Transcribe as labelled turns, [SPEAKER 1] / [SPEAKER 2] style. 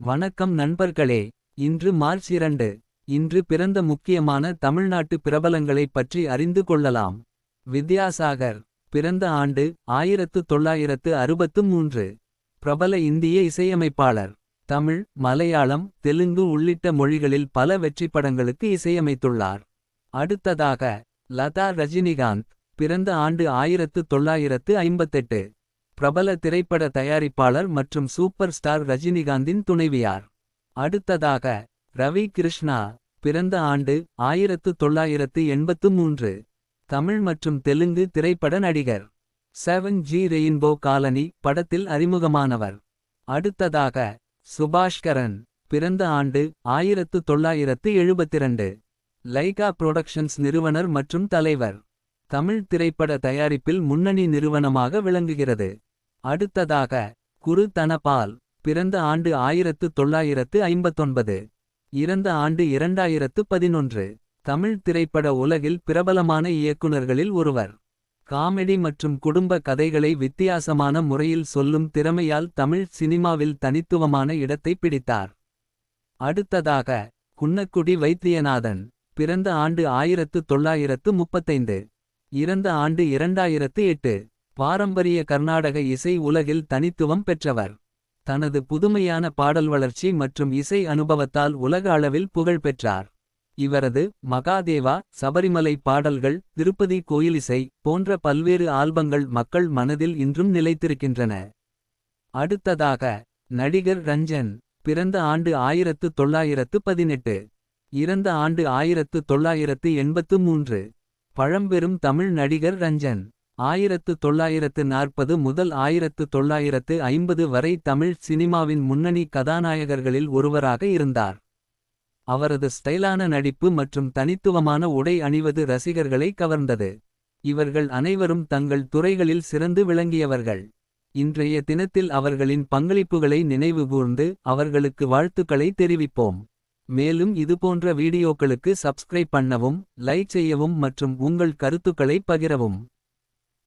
[SPEAKER 1] வணக்கம் நண்பர்களே இன்று மார்ச் இரண்டு. இன்று பிறந்த முக்கியமான தமிழ்நாட்டு பிரபலங்களைப் பற்றி அறிந்து கொள்ளலாம். வித்யாசாகர் பிறந்த ஆண்டு ஆயிரத்து தொள்ளாயிரத்து அறுபத்து மூன்று. பிரபல இந்திய இசையமைப்பாளர் தமிழ் மலையாளம் தெலுங்கு உள்ளிட்ட மொழிகளில் பல வெற்றி படங்களுக்கு இசையமைத்துள்ளார். அடுத்ததாக லதா ரஜினிகாந்த் பிறந்த ஆண்டு ஆயிரத்து தொள்ளாயிரத்து ஐம்பத்தெட்டு. பிரபல திரைப்பட தயாரிப்பாளர் மற்றும் சூப்பர் ஸ்டார் ரஜினிகாந்தின் துணைவியார். அடுத்ததாக ரவி கிருஷ்ணா பிறந்த ஆண்டு ஆயிரத்து தொள்ளாயிரத்து எண்பத்து மூன்று. தமிழ் மற்றும் தெலுங்கு திரைப்பட நடிகர். செவன் ஜி ரெயின்போ காலனி படத்தில் அறிமுகமானவர். அடுத்ததாக சுபாஷ்கரன் பிறந்த ஆண்டு ஆயிரத்து தொள்ளாயிரத்து எழுபத்திரண்டு. லைகா புரொடக்ஷன்ஸ் நிறுவனர் மற்றும் தலைவர். தமிழ் திரைப்பட தயாரிப்பில் முன்னணி நிறுவனமாக விளங்குகிறது. அடுத்ததாக குரு தனபால் பிறந்த ஆண்டு ஆயிரத்து தொள்ளாயிரத்து ஐம்பத்தொன்பது. இறந்த ஆண்டு இரண்டாயிரத்து பதினொன்று. தமிழ் திரைப்பட உலகில் பிரபலமான இயக்குநர்களில் ஒருவர். காமெடி மற்றும் குடும்ப கதைகளை வித்தியாசமான முறையில் சொல்லும் திறமையால் தமிழ் சினிமாவில் தனித்துவமான இடத்தை பிடித்தார். அடுத்ததாக குன்னக்குடி வைத்தியநாதன் பிறந்த ஆண்டு ஆயிரத்து தொள்ளாயிரத்து முப்பத்தைந்து. இறந்த ஆண்டு இரண்டாயிரத்து எட்டு. பாரம்பரிய கர்நாடக இசை உலகில் தனித்துவம் பெற்றவர். தனது புதுமையான பாடல் வளர்ச்சி மற்றும் இசை அனுபவத்தால் உலக அளவில் புகழ் பெற்றார். இவரது மகாதேவா சபரிமலை பாடல்கள் திருப்பதி கோயிலிசை போன்ற பல்வேறு ஆல்பங்கள் மக்கள் மனதில் இன்றும் நிலைத்திருக்கின்றன. அடுத்ததாக நடிகர் ரஞ்சன் பிறந்த ஆண்டு ஆயிரத்து தொள்ளாயிரத்து பதினெட்டு. இறந்த ஆண்டு ஆயிரத்து தொள்ளாயிரத்து எண்பத்து மூன்று. பழம்பெரும் தமிழ் நடிகர் ரஞ்சன். ஆயிரத்து தொள்ளாயிரத்து நாற்பது முதல் ஆயிரத்து தொள்ளாயிரத்து ஐம்பது வரை தமிழ் சினிமாவின் முன்னணி கதாநாயகர்களில் ஒருவராக இருந்தார். அவரது ஸ்டைலான நடிப்பு மற்றும் தனித்துவமான உடை அணிவது ரசிகர்களை கவர்ந்தது. இவர்கள் அனைவரும் தங்கள் துறைகளில் சிறந்து விளங்கியவர்கள். இன்றைய தினத்தில் அவர்களின் பங்களிப்புகளை நினைவுகூர்ந்து அவர்களுக்கு வாழ்த்துக்களை தெரிவிப்போம். மேலும் இதுபோன்ற வீடியோக்களுக்கு சப்ஸ்கிரைப் பண்ணவும் லைக் செய்யவும் மற்றும் உங்கள் கருத்துக்களை பகிரவும்.